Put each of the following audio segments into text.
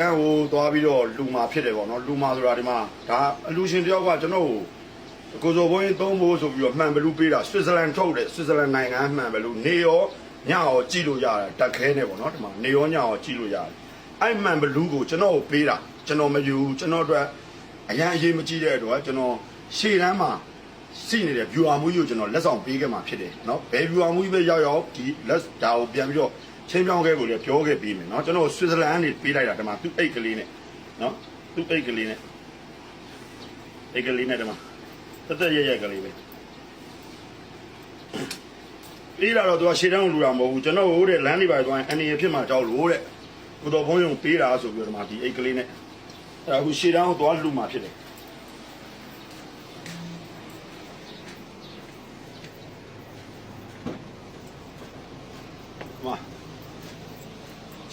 တန်းဟိုသွားပြီးတော့လူမာဖြစ်တယ်ပေါ့နော်လူမာဆိုတာဒီမှာဒါအလူရှင်တယောက်ကကျွန်တော်ကိုကိုစောဘုန်းကြီးသုံးဖို့ဆိုပြီးတော့မှန်ဘလူးပေးတာဆွစ်ဇာလန်ထုတ်တယ်ဆွစ်ဇာလန်နိုင်ငံမှန်ဘလူးနေရောညရောကြည့်လို့ရတယ်တက်ခဲနေပေါ့နော်ဒီမှာနေရောညရောကြည့်လို့ရတယ်အဲ့မှန်ဘလူးကိုကျွန်တော်ကိုပေးတာကျွန်တော်မယူကျွန်တော်အတွက်အရန်အရေးမကြီးတဲ့အတွက်ကျွန်တော်ရှေ့တန်းမှာရှိနေတဲ့ viewer မျိုးကိုကျွန်တော်လက်ဆောင်ပေးခဲ့မှာဖြစ်တယ်နော်ဘယ် viewer မျိုးပဲရောက်ရောက်ဒီလက်ဒါကိုပြန်ပြီးတော့ ချင်းပြောင်းခဲ့ကိုလည်းပြောခဲ့ပြီးမယ်နော်ကျွန်တော်ဆွစ်ဇာလန်ကနေပေးလိုက်တာဒီမှာသူ့အိတ်ကလေးနဲ့နော်သူ့အိတ်ကလေးနဲ့အိတ်ကလေးနဲ့ဒီမှာတက်တက်ရရကလေးပဲပေးလာတော့သူကရှေ့တန်းကိုလူတာမဟုတ်ဘူးကျွန်တော်ဟိုတဲ့လမ်းလေးပါသွားရင်အနေရဖြစ်မှာကြောက်လို့တဲ့ကိုတော်ဘုန်းကြီးပေးတာဆိုပြီးတော့ဒီမှာဒီအိတ်ကလေးနဲ့အဲ့ဒါဟိုရှေ့တန်းကိုသွားလူမှာဖြစ်တယ်嘛。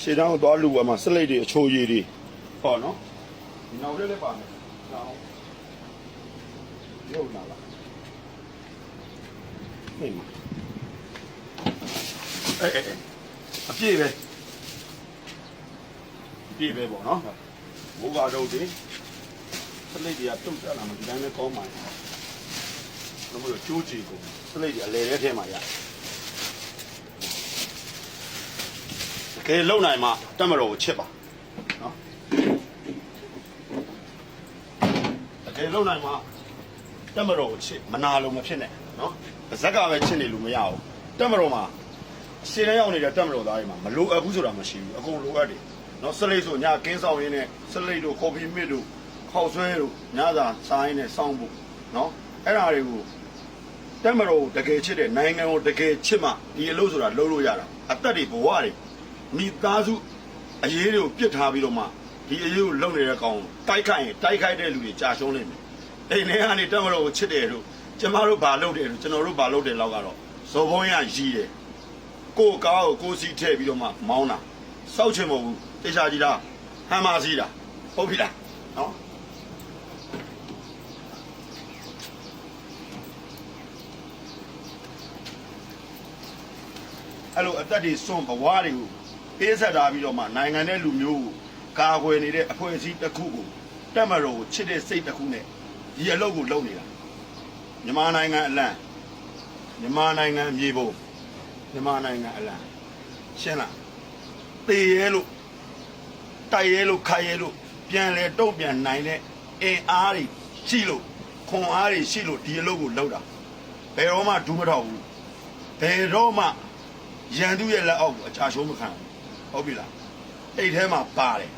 ရှေ့တောင်းသွားလူကမှာစလိတ်တွေအချိုရည်တွေဟောနော်ဒီနောက်လေးလည်းပါမယ်နောက်ရုပ်လာလားဟေးမအေးအေးအပြည့်ပဲအပြည့်ပဲပေါ့နော်ဘိုးကတော့ဒီစလိတ်တွေကတုတ်တက်လာမှဒီတိုင်းပဲကောင်းပါရဲ့ဘယ်လိုကျိုးကြည့်ကိုစလိတ်တွေအလဲထဲထဲမှာရတ ကယ်လုံနိုင်မှတက်မတော်ကိုချစ်ပါနော်တကယ်လုံနိုင်မှတက်မတော်ကိုချစ်မနာလို့မဖြစ်နဲ့နော်ပါဇက်ကပဲချစ်နေလို့မရဘူးတက်မတော်မှာရှင်းနေရောက်နေတဲ့တက်မတော်သားတွေမှာမလိုအပ်ဘူးဆိုတာမရှိဘူးအကုန်လိုအပ်တယ်နော်စလိတ်ဆိုညကင်းဆောင်ရင်းနဲ့စလိတ်တို့ကော်ဖီမစ်တို့ခောက်ဆွဲတို့ညစာစားရင်းနဲ့စောင်းဖို့နော်အဲ့ဒါတွေကိုတက်မတော်ကိုတကယ်ချစ်တဲ့နိုင်ငံကိုတကယ်ချစ်မှဒီအလုပ်ဆိုတာလုပ်လို့ရတာအသက်တွေဘဝတွေ မိသားစုအရေးတွေကိုပြစ်ထားပြီးတော့မှဒီအရေးကိုလုပ်နေတဲ့ကောင်တိုက်ခိုက်ရင်တိုက်ခိုက်တဲ့လူတွေကြာရှုံးနေမယ်အိမ်ထဲကနေတက်မတော်ကိုချစ်တယ်လို့ကျမတို့ဘာလုပ်တယ်လို့ကျွန်တော်တို့ဘာလုပ်တယ်လောက်ကတော့ဇော်ဘုံရရီးတယ်ကိုယ်ကားကိုကိုယ်စီထည့်ပြီးတော့မှမောင်းတာစောက်ချင်မဟုတ်ဘူးတေချာကြီးလားဟမ်းမစီးတာဟုတ်ပြီလားနော်အဲ့လိုအသက်တွေစွန့်ဘဝတွေကို ပေးဆက်ထားပြီးတော့မှနိုင်ငံတဲ့လူမျိုးကိုကာကွယ်နေတဲ့အဖွဲ့အစည်းတစ်ခုကိုတက်မတော်ကိုချစ်တဲ့စိတ်တစ်ခုနဲ့ဒီအလုပ်ကိုလုပ်နေတာမြန်မာနိုင်ငံအလံမြန်မာနိုင်ငံမြေပုံမြန်မာနိုင်ငံအလံရှင်းလားတေရဲလို့တိုက်ရဲလို့ခိုက်ရဲလို့ပြန်လဲတုံ့ပြန်နိုင်တဲ့အင်အားတွေရှိလို့ခွန်အားတွေရှိလို့ဒီအလုပ်ကိုလုပ်တာဘယ်တော့မှဒူးမတော့ဘူးဘယ်တော့မှရန်သူရဲ့လက်အောက်ကိုအချာရှုံးမခံဘူး ဟုတ်ပြီလားအဲ့ထဲမှာပါတယ်